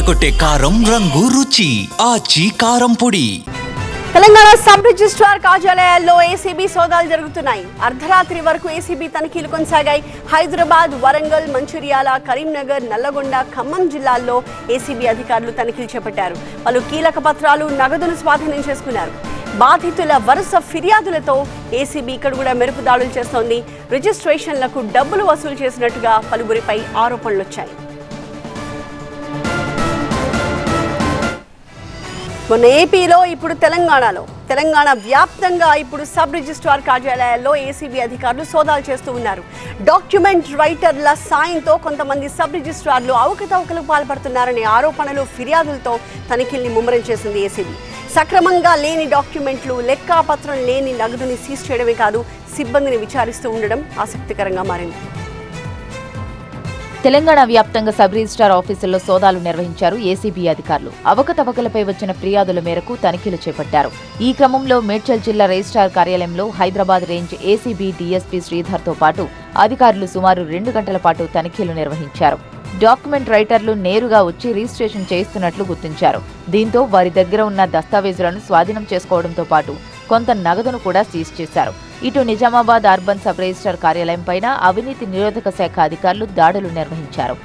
అదరగొట్టే కారం రంగు రుచి ఆచి కారం పొడి. తెలంగాణ సబ్ రిజిస్ట్రార్ కార్యాలయాల్లో ఏసీబీ సోదాలు జరుగుతున్నాయి. అర్ధరాత్రి వరకు ఏసీబీ తనిఖీలు కొనసాగాయి. హైదరాబాద్ వరంగల్ మంచిర్యాల కరీంనగర్ నల్లగొండ ఖమ్మం జిల్లాల్లో ఏసీబీ అధికారులు తనిఖీలు చేపట్టారు. పలు కీలక పత్రాలు నగదును స్వాధీనం చేసుకున్నారు. బాధితుల వరుస ఫిర్యాదులతో ఏసీబీ ఇక్కడ కూడా మెరుపు దాడులు చేస్తోంది. రిజిస్ట్రేషన్లకు డబ్బులు వసూలు చేసినట్టుగా పలువురిపై ఆరోపణలు వచ్చాయి మొన్న ఏపీలో ఇప్పుడు తెలంగాణలో తెలంగాణ వ్యాప్తంగా ఇప్పుడు సబ్ రిజిస్ట్రార్ కార్యాలయాల్లో ఏసీబీ అధికారులు సోదాలు చేస్తూ ఉన్నారు. డాక్యుమెంట్ రైటర్ల సాయంతో కొంతమంది సబ్ రిజిస్ట్రార్లు అవకతవకలకు పాల్పడుతున్నారనే ఆరోపణలు ఫిర్యాదులతో తనిఖీల్ని ముమ్మరం చేసింది ఏసీబీ. సక్రమంగా లేని డాక్యుమెంట్లు లెక్కాపత్రం లేని నగదుని సీజ్ చేయడమే కాదు సిబ్బందిని విచారిస్తూ ఉండడం ఆసక్తికరంగా మారింది. తెలంగాణ వ్యాప్తంగా సబ్ రిజిస్టార్ ఆఫీసుల్లో సోదాలు నిర్వహించారు ఏసీబీ అధికారులు. అవకతవకలపై వచ్చిన ఫిర్యాదుల మేరకు తనిఖీలు చేపట్టారు. ఈ క్రమంలో మేడ్చల్ జిల్లా రిజిస్టార్ కార్యాలయంలో హైదరాబాద్ రేంజ్ ఏసీబీ డీఎస్పీ శ్రీధర్తో పాటు అధికారులు సుమారు రెండు గంటల పాటు తనిఖీలు నిర్వహించారు. డాక్యుమెంట్ రైటర్లు నేరుగా వచ్చి రిజిస్ట్రేషన్ చేస్తున్నట్లు గుర్తించారు. దీంతో వారి దగ్గర ఉన్న దస్తావేజులను స్వాధీనం చేసుకోవడంతో పాటు కొంత నగదును కూడా సీజ్ చేశారు. ఇటు నిజామాబాద్ అర్బన్ సబ్ రిజిస్టర్ కార్యాలయం పైన అవినీతి నిరోధక శాఖ అధికారులు దాడులు నిర్వహించారు.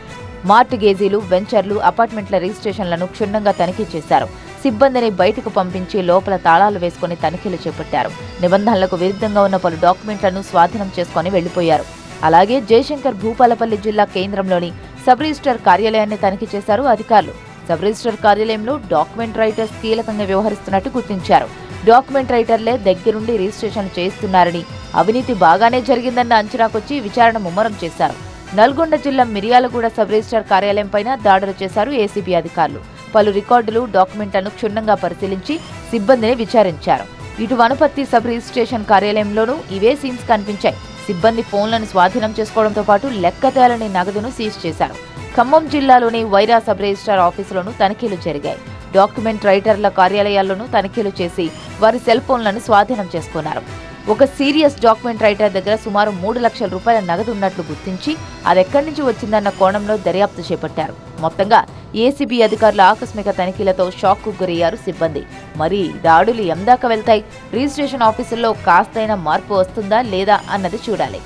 మార్ట్ గేజీలు వెంచర్లు అపార్ట్మెంట్ల రిజిస్ట్రేషన్లను క్షుణ్ణంగా తనిఖీ చేశారు. సిబ్బందిని బయటకు పంపించి లోపల తాళాలు వేసుకుని తనిఖీలు చేపట్టారు. నిబంధనలకు విరుద్ధంగా ఉన్న పలు డాక్యుమెంట్లను స్వాధీనం చేసుకుని వెళ్ళిపోయారు అలాగే జయశంకర్ భూపాలపల్లి జిల్లా కేంద్రంలోని సబ్ రిజిస్టర్ కార్యాలయాన్ని తనిఖీ చేశారు అధికారులు. సబ్ రిజిస్టర్ కార్యాలయంలో డాక్యుమెంట్ రైటర్స్ కీలకంగా వ్యవహరిస్తున్నట్టు గుర్తించారు. డాక్యుమెంట్ రైటర్లే దగ్గరుండి రిజిస్ట్రేషన్ చేయిస్తున్నారని అవినీతి బాగానే జరిగిందన్న అంచనాకొచ్చి విచారణ ముమ్మరం చేశారు. నల్గొండ జిల్లా మిర్యాలగూడ సబ్ రిజిస్టార్ కార్యాలయం పైన దాడులు చేశారు ఏసీబీ అధికారులు. పలు రికార్డులు డాక్యుమెంట్లను క్షుణ్ణంగా పరిశీలించి సిబ్బందిని విచారించారు. ఇటు వనపర్తి సబ్ రిజిస్ట్రేషన్ కార్యాలయంలోనూ ఇవే సీన్స్ కనిపించాయి. సిబ్బంది ఫోన్లను స్వాధీనం చేసుకోవడంతో పాటు లెక్క తేలని నగదును సీజ్ చేశారు. ఖమ్మం జిల్లాలోని వైరా సబ్ రిజిస్టార్ ఆఫీసులోనూ తనిఖీలు జరిగాయి. డాక్యుమెంట్ రైటర్ల కార్యాలయాల్లోనూ తనిఖీలు చేసి వారి సెల్ ఫోన్లను స్వాధీనం చేసుకున్నారు. ఒక సీరియస్ డాక్యుమెంట్ రైటర్ దగ్గర సుమారు మూడు లక్షల రూపాయల నగదు ఉన్నట్లు గుర్తించి అది ఎక్కడి నుంచి వచ్చిందన్న కోణంలో దర్యాప్తు చేపట్టారు. మొత్తంగా ఏసీబీ అధికారుల ఆకస్మిక తనిఖీలతో షాక్కు గురయ్యారు సిబ్బంది. మరి దాడులు ఎందాక వెళ్తాయి? రిజిస్ట్రేషన్ ఆఫీసుల్లో కాస్తైన మార్పు వస్తుందా లేదా అన్నది చూడాలి.